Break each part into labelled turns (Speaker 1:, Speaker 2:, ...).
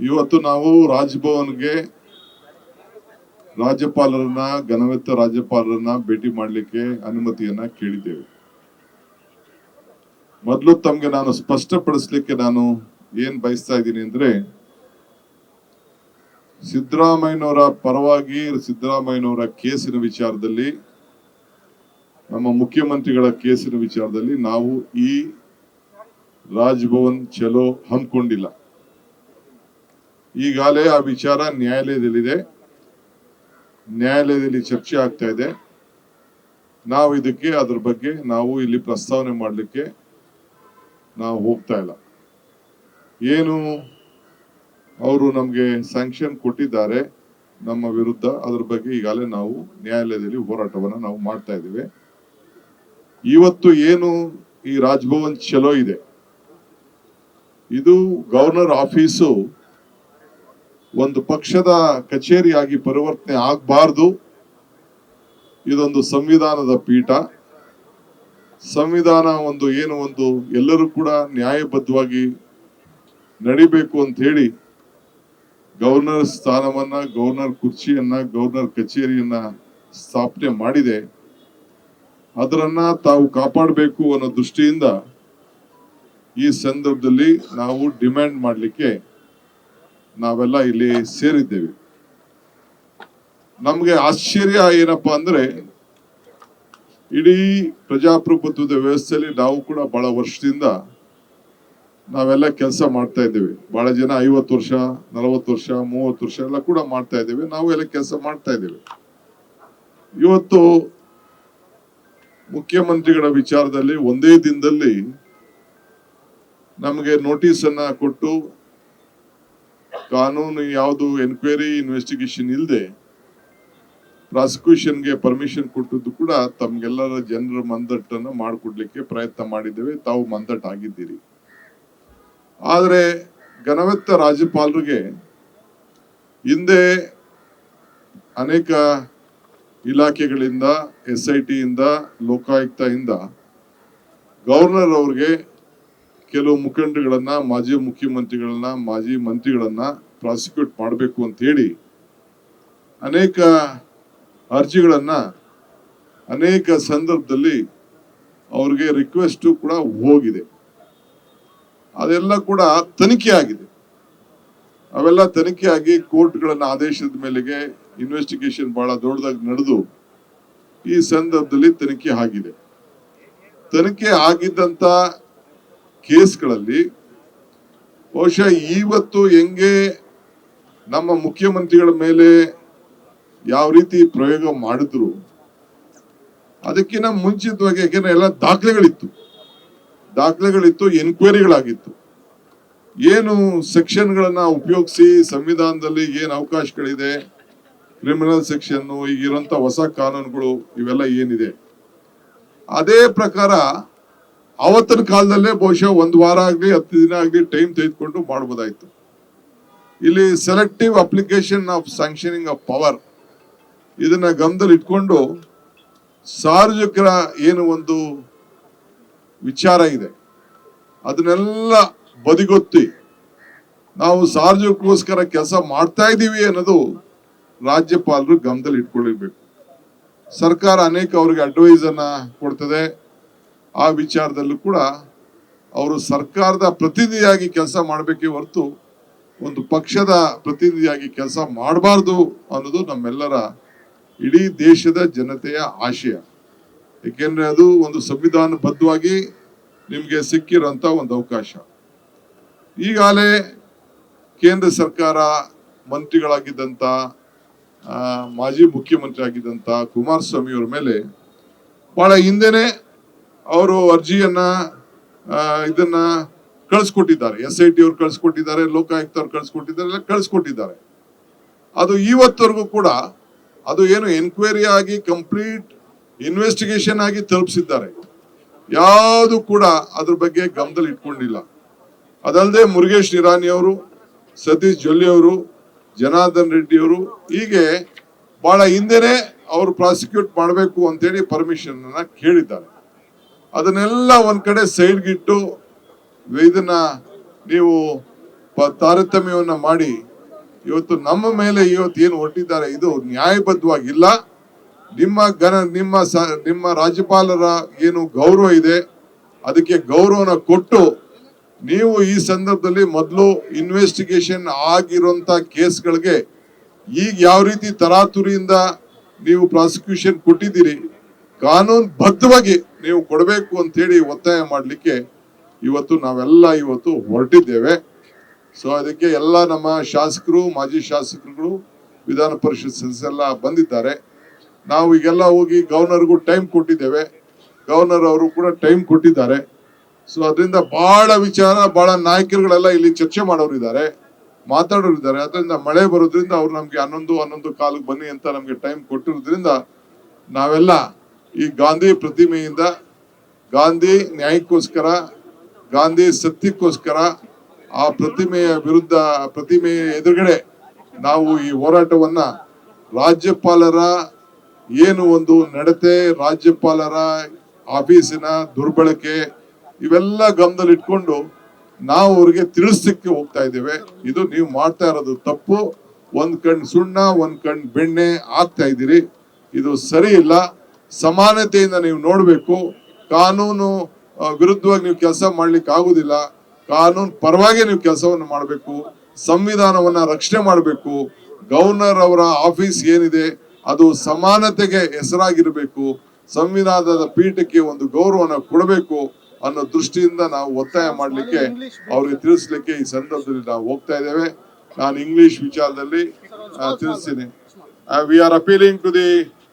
Speaker 1: ಇವತ್ತು ನಾವು ರಾಜ್ಭವನ್ಗೆ ರಾಜ್ಯಪಾಲರನ್ನ, ಘನವೆತ್ತ ರಾಜ್ಯಪಾಲರನ್ನ ಭೇಟಿ ಮಾಡಲಿಕ್ಕೆ ಅನುಮತಿಯನ್ನ ಕೇಳಿದ್ದೇವೆ. ಮೊದಲು ತಮ್ಗೆ ನಾನು ಸ್ಪಷ್ಟಪಡಿಸ್ಲಿಕ್ಕೆ ನಾನು ಏನ್ ಬಯಸ್ತಾ ಇದ್ದೀನಿ ಅಂದ್ರೆ, ಸಿದ್ದರಾಮಯ್ಯನವರ ಪರವಾಗಿ, ಸಿದ್ದರಾಮಯ್ಯನವರ ಕೇಸಿನ ವಿಚಾರದಲ್ಲಿ, ನಮ್ಮ ಮುಖ್ಯಮಂತ್ರಿಗಳ ಕೇಸಿನ ವಿಚಾರದಲ್ಲಿ ನಾವು ಈ ರಾಜ್ಭವನ್ ಚಲೋ ಹಮ್ಮಿಕೊಂಡಿಲ್ಲ. ಈಗಾಗಲೇ ಆ ವಿಚಾರ ನ್ಯಾಯಾಲಯದಲ್ಲಿದೆ. ನ್ಯಾಯಾಲಯದಲ್ಲಿ ಚರ್ಚೆ ಆಗ್ತಾ ಇದೆ. ನಾವು ಇದಕ್ಕೆ, ಅದ್ರ ಬಗ್ಗೆ ನಾವು ಇಲ್ಲಿ ಪ್ರಸ್ತಾವನೆ ಮಾಡಲಿಕ್ಕೆ ನಾವು ಹೋಗ್ತಾ ಇಲ್ಲ. ಏನು ಅವರು ನಮಗೆ ಸ್ಯಾಂಕ್ಷನ್ ಕೊಟ್ಟಿದ್ದಾರೆ ನಮ್ಮ ವಿರುದ್ಧ, ಅದ್ರ ಬಗ್ಗೆ ಈಗಾಗಲೇ ನಾವು ನ್ಯಾಯಾಲಯದಲ್ಲಿ ಹೋರಾಟವನ್ನು ನಾವು ಮಾಡ್ತಾ ಇದ್ದೇವೆ. ಇವತ್ತು ಏನು ಈ ರಾಜ್ಭವನ್ ಚಲೋ ಇದೆ? ಇದು ಗವರ್ನರ್ ಆಫೀಸು ಒಂದು ಪಕ್ಷದ ಕಚೇರಿಯಾಗಿ ಪರಿವರ್ತನೆ ಆಗಬಾರ್ದು. ಇದೊಂದು ಸಂವಿಧಾನದ ಪೀಠ. ಸಂವಿಧಾನ ಒಂದು ಏನು ಒಂದು ಎಲ್ಲರೂ ಕೂಡ ನ್ಯಾಯಬದ್ಧವಾಗಿ ನಡಿಬೇಕು ಅಂತ ಹೇಳಿ ಗವರ್ನರ್ ಸ್ಥಾನವನ್ನ, ಗವರ್ನರ್ ಕುರ್ಚಿಯನ್ನ, ಗವರ್ನರ್ ಕಚೇರಿಯನ್ನ ಸ್ಥಾಪನೆ ಮಾಡಿದೆ. ಅದರನ್ನ ತಾವು ಕಾಪಾಡಬೇಕು ಅನ್ನೋ ದೃಷ್ಟಿಯಿಂದ ಈ ಸಂದರ್ಭದಲ್ಲಿ ನಾವು ಡಿಮ್ಯಾಂಡ್ ಮಾಡಲಿಕ್ಕೆ ನಾವೆಲ್ಲ ಇಲ್ಲಿ ಸೇರಿದ್ದೇವೆ. ನಮಗೆ ಆಶ್ಚರ್ಯ ಏನಪ್ಪಾ ಅಂದ್ರೆ, ಇಡೀ ಪ್ರಜಾಪ್ರಭುತ್ವದ ವ್ಯವಸ್ಥೆಯಲ್ಲಿ ನಾವು ಕೂಡ ಬಹಳ ವರ್ಷದಿಂದ ನಾವೆಲ್ಲ ಕೆಲಸ ಮಾಡ್ತಾ ಇದ್ದೇವೆ. ಬಹಳ ಜನ ಐವತ್ತು ವರ್ಷ, ನಲವತ್ತು ವರ್ಷ, ಮೂವತ್ತು ವರ್ಷ ಎಲ್ಲ ಕೂಡ ಮಾಡ್ತಾ ಇದ್ದೇವೆ. ನಾವು ಎಲ್ಲ ಕೆಲಸ ಮಾಡ್ತಾ ಇದ್ದೇವೆ. ಇವತ್ತು ಮುಖ್ಯಮಂತ್ರಿಗಳ ವಿಚಾರದಲ್ಲಿ ಒಂದೇ ದಿನದಲ್ಲಿ ನಮಗೆ ನೋಟಿಸ್ ಕೊಟ್ಟು ಕಾನೂನು ಯಾವುದು ಎನ್ಕ್ವೈರಿ ಇನ್ವೆಸ್ಟಿಗೇಷನ್ ಇಲ್ಲದೆ ಪ್ರಾಸಿಕ್ಯೂಷನ್ಗೆ ಪರ್ಮಿಷನ್ ಕೊಟ್ಟದ್ದು ಕೂಡ ತಮ್ಗೆಲ್ಲರ ಜನರ ಮಂದಟ್ಟನ್ನು ಮಾಡಿಕೊಡ್ಲಿಕ್ಕೆ ಪ್ರಯತ್ನ ಮಾಡಿದ್ದೇವೆ. ತಾವು ಮಂದಟ್ ಆಗಿದ್ದೀರಿ. ಆದರೆ ಘನವೆತ್ತ ರಾಜ್ಯಪಾಲರಿಗೆ ಹಿಂದೆ ಅನೇಕ ಇಲಾಖೆಗಳಿಂದ ಎಸ್ ಐ ಟಿಯಿಂದ ಲೋಕಾಯುಕ್ತದಿಂದ ಗವರ್ನರ್ ಅವ್ರಿಗೆ ಕೆಲವು ಮುಖಂಡಗಳನ್ನ, ಮಾಜಿ ಮುಖ್ಯಮಂತ್ರಿಗಳನ್ನ, ಮಾಜಿ ಮಂತ್ರಿಗಳನ್ನ ಪ್ರಾಸಿಕ್ಯೂಟ್ ಮಾಡಬೇಕು ಅಂತ ಹೇಳಿ ಅನೇಕ ಅರ್ಜಿಗಳನ್ನ ಅನೇಕ ಸಂದರ್ಭದಲ್ಲಿ ಅವ್ರಿಗೆ ರಿಕ್ವೆಸ್ಟ್ ಕೂಡ ಹೋಗಿದೆ. ಅದೆಲ್ಲ ಕೂಡ ತನಿಖೆ ಆಗಿದೆ. ಅವೆಲ್ಲ ತನಿಖೆ ಆಗಿ ಕೋರ್ಟ್ಗಳನ್ನ ಆದೇಶದ ಮೇಲೆಗೆ ಇನ್ವೆಸ್ಟಿಗೇಷನ್ ಬಹಳ ದೊಡ್ಡದಾಗಿ ನಡೆದು ಈ ಸಂದರ್ಭದಲ್ಲಿ ತನಿಖೆ ಆಗಿದೆ. ತನಿಖೆ ಆಗಿದ್ದಂತ ಕೇಸ್ಗಳಲ್ಲಿ ಬಹುಶಃ ಇವತ್ತು ಹೆಂಗೆ ನಮ್ಮ ಮುಖ್ಯಮಂತ್ರಿಗಳ ಮೇಲೆ ಯಾವ ರೀತಿ ಪ್ರಯೋಗ ಮಾಡಿದ್ರು, ಅದಕ್ಕಿಂತ ಮುಂಚಿತವಾಗಿ ಯಾಕೆಂದ್ರೆ ಎಲ್ಲ ದಾಖಲೆಗಳಿತ್ತು. ದಾಖಲೆಗಳಿತ್ತು, ಎನ್ಕ್ವೈರಿಗಳಾಗಿತ್ತು. ಏನು ಸೆಕ್ಷನ್ಗಳನ್ನ ಉಪಯೋಗಿಸಿ ಸಂವಿಧಾನದಲ್ಲಿ ಏನು ಅವಕಾಶಗಳಿದೆ, ಕ್ರಿಮಿನಲ್ ಸೆಕ್ಷನ್ ಈಗಿರೋಂಥ ಹೊಸ ಕಾನೂನುಗಳು ಇವೆಲ್ಲ ಏನಿದೆ. ಅದೇ ಪ್ರಕಾರ ಅವತ್ತಿನ ಕಾಲದಲ್ಲೇ ಬಹುಶಃ ಒಂದು ವಾರ ಆಗಲಿ, ಹತ್ತು ದಿನ ಆಗಲಿ ಟೈಮ್ ತೆಗೆದುಕೊಂಡು ಮಾಡ್ಬೋದಾಯ್ತು. ಇಲ್ಲಿ selective application of sanctioning of power ಇದನ್ನ ಗಮನದಲ್ಲಿ ಇಟ್ಕೊಂಡು ಸಾರ್ವಜನಿಕರ ಏನು ಒಂದು ವಿಚಾರ ಇದೆ. ಅದನ್ನೆಲ್ಲ ಬದಿಗೊತ್ತಿ ನಾವು ಸಾರ್ವಜನಿಕಗೋಸ್ಕರ ಕೆಲಸ ಮಾಡ್ತಾ ಇದ್ದೀವಿ ಅನ್ನೋದು ರಾಜ್ಯಪಾಲರು ಗಮನದಲ್ಲಿ ಇಟ್ಕೊಳ್ಬೇಕು ಸರ್ಕಾರ ಅನೇಕ ಅವ್ರಿಗೆ ಅಡ್ವೈಸ್ ಅನ್ನ ಕೊಡ್ತದೆ. ಆ ವಿಚಾರದಲ್ಲೂ ಕೂಡ ಅವರು ಸರ್ಕಾರದ ಪ್ರತಿನಿಧಿಯಾಗಿ ಕೆಲಸ ಮಾಡಬೇಕೇ ಹೊರತು ಒಂದು ಪಕ್ಷದ ಪ್ರತಿನಿಧಿಯಾಗಿ ಕೆಲಸ ಮಾಡಬಾರ್ದು ಅನ್ನೋದು ನಮ್ಮೆಲ್ಲರ ಇಡೀ ದೇಶದ ಜನತೆಯ ಆಶಯ. ಏಕೆಂದರೆ ಅದು ಒಂದು ಸಂವಿಧಾನಬದ್ಧವಾಗಿ ನಿಮಗೆ ಸಿಕ್ಕಿರೋಂಥ ಒಂದು ಅವಕಾಶ. ಈಗಾಗಲೇ ಕೇಂದ್ರ ಸರ್ಕಾರ ಮಂತ್ರಿಗಳಾಗಿದ್ದಂಥ ಮಾಜಿ ಮುಖ್ಯಮಂತ್ರಿ ಆಗಿದ್ದಂಥ ಕುಮಾರಸ್ವಾಮಿ ಅವರ ಮೇಲೆ ಬಹಳ ಹಿಂದೆನೆ ಅವರು ಅರ್ಜಿಯನ್ನ ಇದನ್ನ ಕಳಿಸ್ಕೊಟ್ಟಿದ್ದಾರೆ. ಎಸ್ ಐ ಟಿ ಅವ್ರು ಕಳಿಸ್ಕೊಟ್ಟಿದ್ದಾರೆ, ಲೋಕಾಯುಕ್ತ ಅವ್ರು ಕಳಿಸ್ಕೊಟ್ಟಿದ್ದಾರೆ, ಎಲ್ಲ ಕಳಿಸ್ಕೊಟ್ಟಿದ್ದಾರೆ. ಅದು ಇವತ್ತವರೆಗೂ ಕೂಡ ಅದು ಏನು ಎನ್ಕ್ವೈರಿ ಆಗಿ ಕಂಪ್ಲೀಟ್ ಇನ್ವೆಸ್ಟಿಗೇಷನ್ ಆಗಿ ತಲುಪಿಸಿದ್ದಾರೆ. ಯಾವುದು ಕೂಡ ಅದ್ರ ಬಗ್ಗೆ ಗಮನದಲ್ಲಿ ಇಟ್ಕೊಂಡಿಲ್ಲ. ಅದಲ್ಲದೆ ಮುರುಗೇಶ್ ನಿರಾಣಿ ಅವರು, ಸತೀಶ್ ಜೊಲ್ಲಿ ಅವರು, ಜನಾರ್ದನ್ ರೆಡ್ಡಿ ಅವರು ಹೀಗೆ ಬಹಳ ಹಿಂದೆನೆ ಅವರು ಪ್ರಾಸಿಕ್ಯೂಟ್ ಮಾಡಬೇಕು ಅಂತೇಳಿ ಪರ್ಮಿಷನ್ ಕೇಳಿದ್ದಾರೆ. ಅದನ್ನೆಲ್ಲ ಒಂದ್ ಕಡೆ ಸೈಡ್ಗಿಟ್ಟು ಇದನ್ನ ನೀವು ತಾರತಮ್ಯವನ್ನ ಮಾಡಿ, ಇವತ್ತು ನಮ್ಮ ಮೇಲೆ ಇವತ್ತು ಏನು ಹೊರಟಿದ್ದಾರೆ ಇದು ನ್ಯಾಯಬದ್ಧವಾಗಿಲ್ಲ. ನಿಮ್ಮ ಗಣ ನಿಮ್ಮ ಸ- ನಿಮ್ಮ ರಾಜ್ಯಪಾಲರ ಏನು ಗೌರವ ಇದೆ, ಅದಕ್ಕೆ ಗೌರವನ ಕೊಟ್ಟು ನೀವು ಈ ಸಂದರ್ಭದಲ್ಲಿ ಮೊದಲು ಇನ್ವೆಸ್ಟಿಗೇಷನ್ ಆಗಿರುವಂತ ಕೇಸ್ಗಳಿಗೆ ಈಗ ಯಾವ ರೀತಿ ತರಾತುರಿಯಿಂದ ನೀವು ಪ್ರಾಸಿಕ್ಯೂಷನ್ ಕೊಟ್ಟಿದ್ದೀರಿ ಕಾನೂನು ಬದ್ಧವಾಗಿ ನೀವು ಕೊಡಬೇಕು ಅಂತ ಹೇಳಿ ಒತ್ತಾಯ ಮಾಡಲಿಕ್ಕೆ ಇವತ್ತು ನಾವೆಲ್ಲ ಇವತ್ತು ಹೊರಟಿದ್ದೇವೆ. ಸೊ ಅದಕ್ಕೆ ಎಲ್ಲ ನಮ್ಮ ಶಾಸಕರು, ಮಾಜಿ ಶಾಸಕರುಗಳು, ವಿಧಾನ ಪರಿಷತ್ ಸದಸ್ಯರೆಲ್ಲ ಬಂದಿದ್ದಾರೆ. ನಾವು ಈಗೆಲ್ಲ ಹೋಗಿ ಗವರ್ನರ್ಗೂ ಟೈಮ್ ಕೊಟ್ಟಿದ್ದೇವೆ. ಗವರ್ನರ್ ಅವರು ಕೂಡ ಟೈಮ್ ಕೊಟ್ಟಿದ್ದಾರೆ. ಸೊ ಅದರಿಂದ ಬಹಳ ವಿಚಾರ ಬಹಳ ನಾಯಕರುಗಳೆಲ್ಲ ಇಲ್ಲಿ ಚರ್ಚೆ ಮಾಡೋರು ಇದ್ದಾರೆ, ಮಾತಾಡೋರು ಇದ್ದಾರೆ. ಅದರಿಂದ ಮಳೆ ಬರೋದ್ರಿಂದ ಅವ್ರು ನಮ್ಗೆ ಹನ್ನೊಂದು ಹನ್ನೊಂದು ಕಾಲಕ್ಕೆ ಬನ್ನಿ ಅಂತ ನಮ್ಗೆ ಟೈಮ್ ಕೊಟ್ಟಿರೋದ್ರಿಂದ ನಾವೆಲ್ಲ ಈ ಗಾಂಧಿ ಪ್ರತಿಮೆಯಿಂದ ಗಾಂಧಿ ನ್ಯಾಯಕ್ಕೋಸ್ಕರ, ಗಾಂಧಿ ಸತ್ಯಕ್ಕೋಸ್ಕರ ಆ ಪ್ರತಿಮೆಯ ವಿರುದ್ಧ, ಪ್ರತಿಮೆಯ ಎದುರುಗಡೆ ನಾವು ಈ ಹೋರಾಟವನ್ನ ರಾಜ್ಯಪಾಲರ ಏನು ಒಂದು ನಡತೆ, ರಾಜ್ಯಪಾಲರ ಆಫೀಸಿನ ದುರ್ಬಳಕೆ ಇವೆಲ್ಲ ಗಮನದಲ್ಲಿಟ್ಕೊಂಡು ನಾವು ಅವ್ರಿಗೆ ತಿಳಿಸ್ಲಿಕ್ಕೆ ಹೋಗ್ತಾ ಇದ್ದೇವೆ. ಇದು ನೀವು ಮಾಡ್ತಾ ಇರೋದು ತಪ್ಪು. ಒಂದ್ ಕಣ್ ಸುಣ್ಣ, ಒಂದ್ ಕಣ್ ಬೆಣ್ಣೆ ಆಗ್ತಾ ಇದ್ದೀರಿ. ಇದು ಸರಿ ಇಲ್ಲ. ಸಮಾನತೆಯಿಂದ ನೀವು ನೋಡಬೇಕು. ಕಾನೂನು ವಿರುದ್ಧವಾಗಿ ನೀವು ಕೆಲಸ ಮಾಡ್ಲಿಕ್ಕೆ ಆಗುದಿಲ್ಲ. ಕಾನೂನು ಪರವಾಗಿ ನೀವು ಕೆಲಸವನ್ನು ಮಾಡಬೇಕು. ಸಂವಿಧಾನವನ್ನ ರಕ್ಷಣೆ ಮಾಡಬೇಕು. ಗವರ್ನರ್ ಅವರ ಆಫೀಸ್ ಏನಿದೆ, ಅದು ಸಮಾನತೆಗೆ ಹೆಸರಾಗಿರಬೇಕು. ಸಂವಿಧಾನದ ಪೀಠಕ್ಕೆ ಒಂದು ಗೌರವನ ಕೊಡಬೇಕು ಅನ್ನೋ ದೃಷ್ಟಿಯಿಂದ ನಾವು ಒತ್ತಾಯ ಮಾಡಲಿಕ್ಕೆ ಅವ್ರಿಗೆ ತಿಳಿಸ್ಲಿಕ್ಕೆ ಈ ಸಂದರ್ಭದಲ್ಲಿ ನಾವು ಹೋಗ್ತಾ ಇದ್ದೇವೆ. ನಾನು ಇಂಗ್ಲಿಷ್ ವಿಚಾರದಲ್ಲಿ ತಿಳಿಸ್ತೀನಿ. We are appealing to the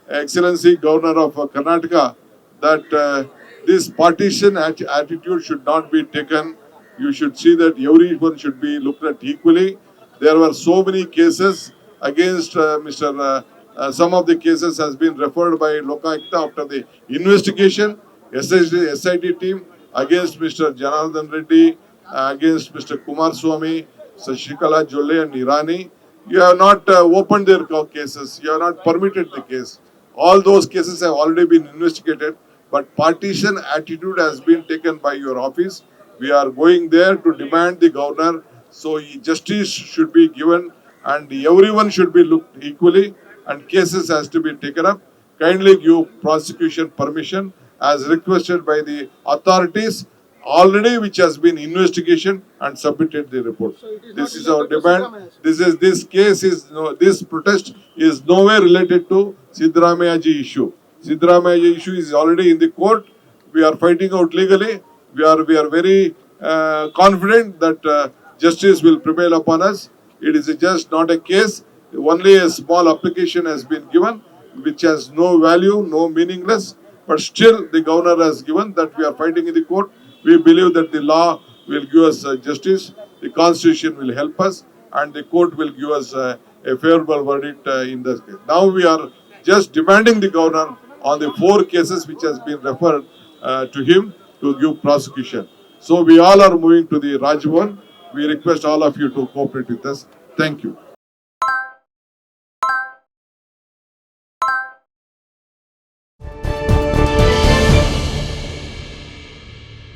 Speaker 1: Excellency Governor of Karnataka that uh, this partition attitude should not be taken. You should see that everyone should be looked at equally. There were so many cases against uh, Mr. Uh, uh, some of the cases has been referred by Lokayukta after the investigation, SID, SID team against Mr. Janardhan Reddy, against Mr. Kumar Swamy, Sashikala Jole and Irani. You have not uh, opened their cases. You have not permitted the case. All those cases have already been investigated, but partition attitude has been taken by your office. We are going there to demand the governor, so justice should be given and everyone should be looked equally and cases has to be taken up. Kindly give prosecution permission as requested by the authorities already which has been investigation and submitted the report. This is our demand. This is, this case is, no this protest is nowhere related to Sidramaya ji issue. Sidramaya ji issue is already in the court. We are fighting out legally. We are, we are very uh, confident that uh, justice will prevail upon us. It is just not a case. Only a small application has been given, which has no value, no meaningless. But still, the governor has given that we are fighting in the court. We believe that the law will give us uh, justice, the constitution will help us, and the court will give us uh, a favorable verdict uh, in this case. Now we are just demanding the governor on the four cases which has been referred to him to give prosecution. So we all are moving to the Rajbhavan. We request all of you to cooperate with us. Thank you.